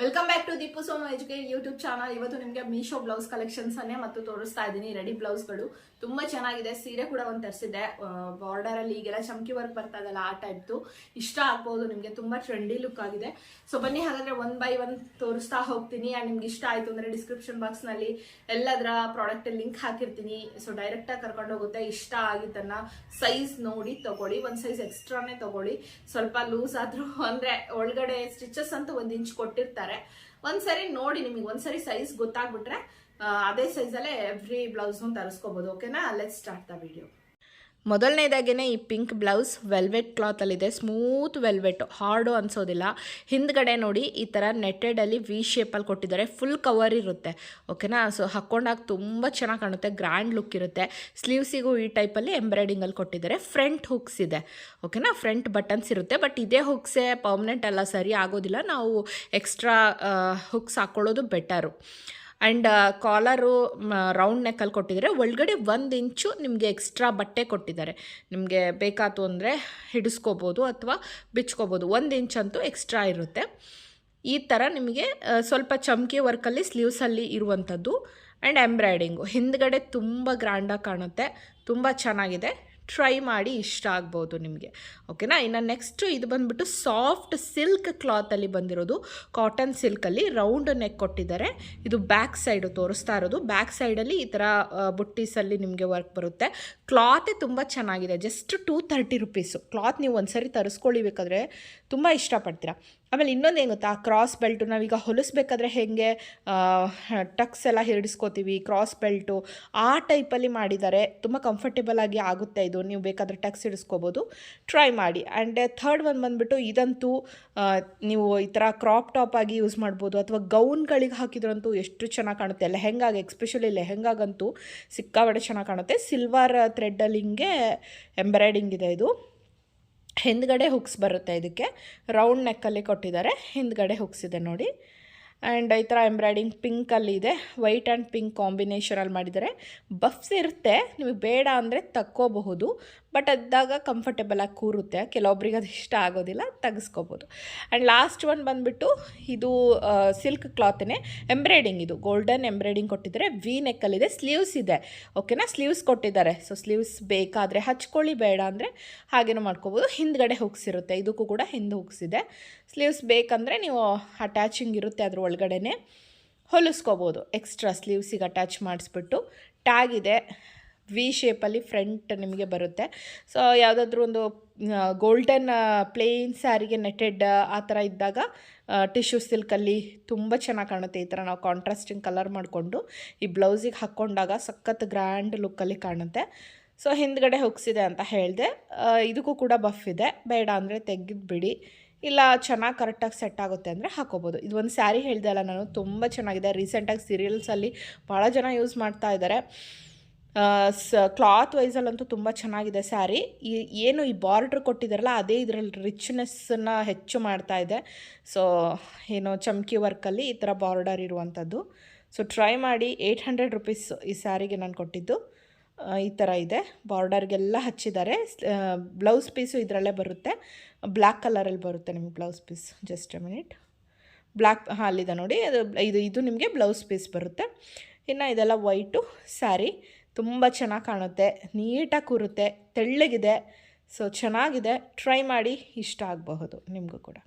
Welcome back to Deepu Sonu educate YouTube channel ಇವತ್ತು ನಿಮಗೆ Meesho blouse collections ಅನ್ನೇ ಮತ್ತು ತೋರಿಸ್ತಾ ಇದ್ದೀನಿ. ರೆಡಿ ಬ್ಲೌಸ್ಗಳು ತುಂಬಾ ಚೆನ್ನಾಗಿದೆ. ಸೀರೆ ಕೂಡ ಒಂದು ತರಿಸಿದ್ದೆ. ಬಾರ್ಡರ್ ಅಲ್ಲಿ ಈಗೆಲ್ಲ ಚಮಕಿ ವರ್ಕ್ ಬರ್ತಾ ಇದೆಲ್ಲ ಆ ಟೈಪ್ದು ಇಷ್ಟ ಆಗ್ಬೋದು ನಿಮಗೆ. ತುಂಬಾ ಟ್ರೆಂಡಿ ಲುಕ್ ಆಗಿದೆ. ಸೊ ಬನ್ನಿ ಹಾಗಾದ್ರೆ ಒನ್ ಬೈ ಒನ್ ತೋರಿಸ್ತಾ ಹೋಗ್ತೀನಿ. ಆ್ಯಂಡ್ ನಿಮ್ಗೆ ಇಷ್ಟ ಆಯಿತು ಅಂದರೆ ಡಿಸ್ಕ್ರಿಪ್ಷನ್ ಬಾಕ್ಸ್ನಲ್ಲಿ ಎಲ್ಲದರ ಪ್ರಾಡಕ್ಟ್ ಲಿಂಕ್ ಹಾಕಿರ್ತೀನಿ. ಸೊ ಡೈರೆಕ್ಟಾಗಿ ಕರ್ಕೊಂಡು ಹೋಗುತ್ತೆ. ಇಷ್ಟ ಆಗಿದ್ದನ್ನ ಸೈಜ್ ನೋಡಿ ತಗೊಳ್ಳಿ. ಒಂದು ಸೈಜ್ ಎಕ್ಸ್ಟ್ರಾನೇ ತಗೊಳ್ಳಿ. ಸ್ವಲ್ಪ ಲೂಸ್ ಆದ್ರೂ ಅಂದ್ರೆ ಒಳಗಡೆ ಸ್ಟಿಚಸ್ ಅಂತ ಒಂದು ಇಂಚ್ ಕೊಟ್ಟಿರ್ತಾರೆ. ಒಂದ್ಸರಿ ನೋಡಿ ನಿಮಗೆ ಒಂದ್ಸರಿ ಸೈಜ್ ಗೊತ್ತಾಗ್ಬಿಟ್ರೆ ಅದೇ ಸೈಜಲ್ಲೇ ಎವ್ರಿ ಬ್ಲೌಸ್ ತರಿಸ್ಕೋಬಹುದು ಓಕೆನಾ ಲೆಟ್ ಸ್ಟಾರ್ಟ್ ದ ವಿಡಿಯೋ ಮೊದಲನೇದಾಗೇನೆ ಈ pink blouse velvet ಕ್ಲಾತಲ್ಲಿದೆ. Smooth velvet. Hard ಅನ್ಸೋದಿಲ್ಲ. ಹಿಂದ್ಗಡೆ ನೋಡಿ ಈ ಥರ ನೆಟ್ಟೆಡಲ್ಲಿ ವಿ ಶೇಪಲ್ಲಿ ಕೊಟ್ಟಿದ್ದಾರೆ. ಫುಲ್ ಕವರ್ ಇರುತ್ತೆ. ಓಕೆನಾ ಸೊ ಹಾಕ್ಕೊಂಡಾಗ ತುಂಬ ಚೆನ್ನಾಗಿ ಕಾಣುತ್ತೆ. ಗ್ರ್ಯಾಂಡ್ ಲುಕ್ ಇರುತ್ತೆ. ಸ್ಲೀವ್ಸಿಗೂ ಈ ಟೈಪಲ್ಲಿ ಎಂಬ್ರಾಯ್ಡಿಂಗಲ್ಲಿ ಕೊಟ್ಟಿದ್ದಾರೆ. ಫ್ರಂಟ್ ಹುಕ್ಸ್ ಇದೆ. ಓಕೆನಾ ಫ್ರಂಟ್ ಬಟನ್ಸ್ ಇರುತ್ತೆ. ಬಟ್ ಇದೇ ಹುಕ್ಸೇ ಪರ್ಮನೆಂಟ್ ಅಲ್ಲ, ಸರಿ ಆಗೋದಿಲ್ಲ. ನಾವು ಎಕ್ಸ್ಟ್ರಾ ಹುಕ್ಸ್ ಹಾಕ್ಕೊಳ್ಳೋದು ಬೆಟರು ಆ್ಯಂಡ್ ಕಾಲರು ರೌಂಡ್ ನೆಕ್ಕಲ್ಲಿ ಕೊಟ್ಟಿದ್ದಾರೆ. ಒಳಗಡೆ ಒಂದು ಇಂಚು ನಿಮಗೆ ಎಕ್ಸ್ಟ್ರಾ ಬಟ್ಟೆ ಕೊಟ್ಟಿದ್ದಾರೆ. ನಿಮಗೆ ಬೇಕಾತು ಅಂದರೆ ಹಿಡಿಸ್ಕೋಬೋದು ಅಥವಾ ಬಿಚ್ಕೋಬೋದು. ಒಂದು ಇಂಚ್ ಅಂತೂ ಎಕ್ಸ್ಟ್ರಾ ಇರುತ್ತೆ. ಈ ಥರ ನಿಮಗೆ ಸ್ವಲ್ಪ ಚಮಕಿ ವರ್ಕಲ್ಲಿ ಸ್ಲೀವ್ಸಲ್ಲಿ ಇರುವಂಥದ್ದು. ಆ್ಯಂಡ್ ಎಂಬ್ರಾಯ್ಡಿಂಗು ಹಿಂದ್ಗಡೆ ತುಂಬ ಗ್ರ್ಯಾಂಡಾಗಿ ಕಾಣುತ್ತೆ. ತುಂಬ ಚೆನ್ನಾಗಿದೆ. ಟ್ರೈ ಮಾಡಿ ಇಷ್ಟ ಆಗ್ಬೋದು ನಿಮಗೆ. ಓಕೆನಾ ಇನ್ನು ನೆಕ್ಸ್ಟು ಇದು ಬಂದುಬಿಟ್ಟು ಸಾಫ್ಟ್ ಸಿಲ್ಕ್ ಕ್ಲಾತಲ್ಲಿ ಬಂದಿರೋದು. ಕಾಟನ್ ಸಿಲ್ಕಲ್ಲಿ ರೌಂಡ್ ನೆಕ್ ಕೊಟ್ಟಿದ್ದಾರೆ. ಇದು ಬ್ಯಾಕ್ ಸೈಡು ತೋರಿಸ್ತಾ ಇರೋದು. ಬ್ಯಾಕ್ ಸೈಡಲ್ಲಿ ಈ ಥರ ಬುಟ್ಟೀಸಲ್ಲಿ ನಿಮಗೆ ವರ್ಕ್ ಬರುತ್ತೆ. ಕ್ಲಾತೇ ತುಂಬ ಚೆನ್ನಾಗಿದೆ. Just two thirty rupees cloth ನೀವು ಒಂದ್ಸರಿ ತರಿಸ್ಕೊಳ್ಳಿ ತರಿಸ್ಕೊಳ್ಳಿಬೇಕಾದ್ರೆ ತುಂಬ ಇಷ್ಟಪಡ್ತೀರಾ. ಆಮೇಲೆ ಇನ್ನೊಂದು ಏನು ಗೊತ್ತಾ? ಕ್ರಾಸ್ ಬೆಲ್ಟು ನಾವೀಗ ಹೊಲಿಸ್ಬೇಕಾದ್ರೆ ಹೇಗೆ? ಟಕ್ಸ್ ಎಲ್ಲ ಹಿಡಿಸ್ಕೋತೀವಿ ಕ್ರಾಸ್ ಬೆಲ್ಟು ಆ ಟೈಪಲ್ಲಿ ಮಾಡಿದ್ದಾರೆ ತುಂಬ ಕಂಫರ್ಟೇಬಲ್ ಆಗಿ ಆಗುತ್ತೆ ಇದು. ನೀವು ಬೇಕಾದರೆ ಟಕ್ಸ್ ಹಿಡಿಸ್ಕೋಬೋದು. ಟ್ರೈ ಮಾಡಿ. ಆ್ಯಂಡ್ ಥರ್ಡ್ ಒನ್ ಬಂದುಬಿಟ್ಟು ಇದಂತೂ ನೀವು ಈ ಥರ ಕ್ರಾಪ್ ಟಾಪ್ ಆಗಿ ಯೂಸ್ ಮಾಡ್ಬೋದು. ಅಥವಾ ಗೌನ್ಗಳಿಗೆ ಹಾಕಿದ್ರಂತೂ ಎಷ್ಟು ಚೆನ್ನಾಗಿ ಕಾಣುತ್ತೆ. ಲೆಹೆಂಗಾಗೆ ಎಕ್ಸ್ಪೆಷಲಿ ಲೆಹೆಂಗಾಗಂತೂ ಸಿಕ್ಕಾಬಡೆ ಚೆನ್ನಾಗಿ ಕಾಣುತ್ತೆ. ಸಿಲ್ವರ್ ಥ್ರೆಡ್ಡಲ್ಲಿ ಹಿಂಗೆ ಎಂಬ್ರಾಯ್ಡಿಂಗ್ ಇದೆ ಇದು. ಹಿಂದ್ಗಡೆ ಹುಕ್ಸ್ ಬರುತ್ತೆ ಇದಕ್ಕೆ. ರೌಂಡ್ ನೆಕ್ಕಲ್ಲಿ ಕೊಟ್ಟಿದ್ದಾರೆ. ಹಿಂದ್ಗಡೆ ಹುಕ್ಸ್ ಇದೆ ನೋಡಿ. ಆ್ಯಂಡ್ ಈ ಥರ ಎಂಬ್ರಾಯ್ಡಿಂಗ್ ಪಿಂಕಲ್ಲಿ ಇದೆ. ವೈಟ್ ಆ್ಯಂಡ್ ಪಿಂಕ್ ಕಾಂಬಿನೇಷನಲ್ಲಿ ಮಾಡಿದ್ದಾರೆ. ಬಫ್ಸ್ ಇರುತ್ತೆ. ನಿಮಗೆ ಬೇಡ ಅಂದರೆ ತಕ್ಕೋಬಹುದು. ಬಟ್ ಅದಾಗ ಕಂಫರ್ಟೇಬಲ್ ಆಗಿ ಕೂರುತ್ತೆ. ಕೆಲವೊಬ್ರಿಗೆ ಅದು ಇಷ್ಟ ಆಗೋದಿಲ್ಲ, ತೆಗೆಸ್ಕೋಬೋದು. ಆ್ಯಂಡ್ ಲಾಸ್ಟ್ ಒನ್ ಬಂದುಬಿಟ್ಟು ಇದು ಸಿಲ್ಕ್ ಕ್ಲಾತೇ ಎಂಬ್ರಾಯ್ಡಿಂಗ್ ಇದು. ಗೋಲ್ಡನ್ ಎಂಬ್ರಾಯ್ಡಿಂಗ್ ಕೊಟ್ಟಿದ್ದಾರೆ. ವಿ ನೆಕ್ಕಲ್ಲಿದೆ ಸ್ಲೀವ್ಸ್ ಇದೆ. ಓಕೆನಾ ಸ್ಲೀವ್ಸ್ ಕೊಟ್ಟಿದ್ದಾರೆ. ಸೊ ಸ್ಲೀವ್ಸ್ ಬೇಕಾದರೆ ಹಚ್ಕೊಳ್ಳಿ, ಬೇಡ ಅಂದರೆ ಹಾಗೇನೂ ಮಾಡ್ಕೋಬೋದು. ಹಿಂದ್ಗಡೆ ಇರುತ್ತೆ. ಇದಕ್ಕೂ ಕೂಡ ಹಿಂದೆ ಹುಕ್ಸ್ ಇದೆ. ಸ್ಲೀವ್ಸ್ ಬೇಕಂದರೆ ನೀವು ಅಟ್ಯಾಚಿಂಗ್ ಇರುತ್ತೆ ಅದ್ರ ಒಳಗಡೆನೆ ಹೊಲಿಸ್ಕೋಬೋದು. ಎಕ್ಸ್ಟ್ರಾ ಸ್ಲೀವ್ಸಿಗೆ ಅಟ್ಯಾಚ್ ಮಾಡಿಸ್ಬಿಟ್ಟು ಟ್ಯಾಗ್ ಇದೆ. ವಿ ಶೇಪಲ್ಲಿ ಫ್ರಂಟ್ ನಿಮಗೆ ಬರುತ್ತೆ. ಸೊ ಯಾವುದಾದ್ರೂ ಒಂದು ಗೋಲ್ಡನ್ ಪ್ಲೇನ್ ಸ್ಯಾರಿಗೆ ನೆಟೆಡ್ ಆ ಥರ ಇದ್ದಾಗ ಟಿಶ್ಯೂ ಸಿಲ್ಕಲ್ಲಿ ತುಂಬ ಚೆನ್ನಾಗಿ ಕಾಣುತ್ತೆ. ಈ ಥರ ನಾವು ಕಾಂಟ್ರಾಸ್ಟಿಂಗ್ ಕಲರ್ ಮಾಡಿಕೊಂಡು ಈ ಬ್ಲೌಸಿಗೆ ಹಾಕ್ಕೊಂಡಾಗ ಸಖತ್ ಗ್ರ್ಯಾಂಡ್ ಲುಕ್ಕಲ್ಲಿ ಕಾಣುತ್ತೆ. ಸೊ ಹಿಂದ್ಗಡೆ ಹುಕ್ಸಿದೆ ಅಂತ ಹೇಳಿದೆ. ಇದಕ್ಕೂ ಕೂಡ ಬಫ್ ಇದೆ. ಬೇಡ ಅಂದರೆ ತೆಗೆದು ಬಿಡಿ ಇಲ್ಲ ಚೆನ್ನಾಗಿ ಕರೆಕ್ಟಾಗಿ ಸೆಟ್ ಆಗುತ್ತೆ ಅಂದರೆ ಹಾಕೋಬೋದು. ಇದು ಒಂದು ಸ್ಯಾರಿ ಹೇಳಿದೆ ಅಲ್ಲ ನಾನು, ತುಂಬ ಚೆನ್ನಾಗಿದೆ. ರೀಸೆಂಟಾಗಿ ಸೀರಿಯಲ್ಸಲ್ಲಿ ಭಾಳ ಜನ ಯೂಸ್ ಮಾಡ್ತಾ ಇದ್ದಾರೆ ಸ ಕ್ಲಾತ್ ವೈಸಲ್ಲಂತೂ ತುಂಬ ಚೆನ್ನಾಗಿದೆ ಸ್ಯಾರಿ ಈ, ಏನು ಈ ಬಾರ್ಡ್ರ್ ಕೊಟ್ಟಿದ್ದಾರಲ್ಲ ಅದೇ ಇದರಲ್ಲಿ ರಿಚ್ನೆಸ್ಸನ್ನು ಹೆಚ್ಚು ಮಾಡ್ತಾ ಇದೆ. ಸೊ ಏನು ಚಮ್ಕಿ ವರ್ಕಲ್ಲಿ ಈ ಥರ ಬಾರ್ಡರ್ ಇರುವಂಥದ್ದು ಸೊ ಟ್ರೈ ಮಾಡಿ ಏಯ್ಟ್ ಹಂಡ್ರೆಡ್ ರುಪೀಸ್ ಈ ಸ್ಯಾರಿಗೆ ನಾನು ಕೊಟ್ಟಿದ್ದು. ಈ ಥರ ಇದೆ. ಬಾರ್ಡರ್ಗೆಲ್ಲ ಹಚ್ಚಿದ್ದಾರೆ. ಬ್ಲೌಸ್ ಪೀಸು ಇದರಲ್ಲೇ ಬರುತ್ತೆ. ಬ್ಲ್ಯಾಕ್ ಕಲರಲ್ಲಿ ಬರುತ್ತೆ ನಿಮಗೆ blouse piece just a minute black ಹಾಂ, ಅಲ್ಲಿದೆ ನೋಡಿ. ಅದು, ಇದು ಇದು ನಿಮಗೆ ಬ್ಲೌಸ್ ಪೀಸ್ ಬರುತ್ತೆ. ಇನ್ನು ಇದೆಲ್ಲ ವೈಟು ಸ್ಯಾರಿ ತುಂಬ ಚೆನ್ನಾಗಿ ಕಾಣುತ್ತೆ. ನೀಟಾಗಿ ಕೂರುತ್ತೆ. ತೆಳ್ಳಗಿದೆ. ಸೊ ಚೆನ್ನಾಗಿದೆ. ಟ್ರೈ ಮಾಡಿ ಇಷ್ಟ ಆಗಬಹುದು ನಿಮಗೂ ಕೂಡ.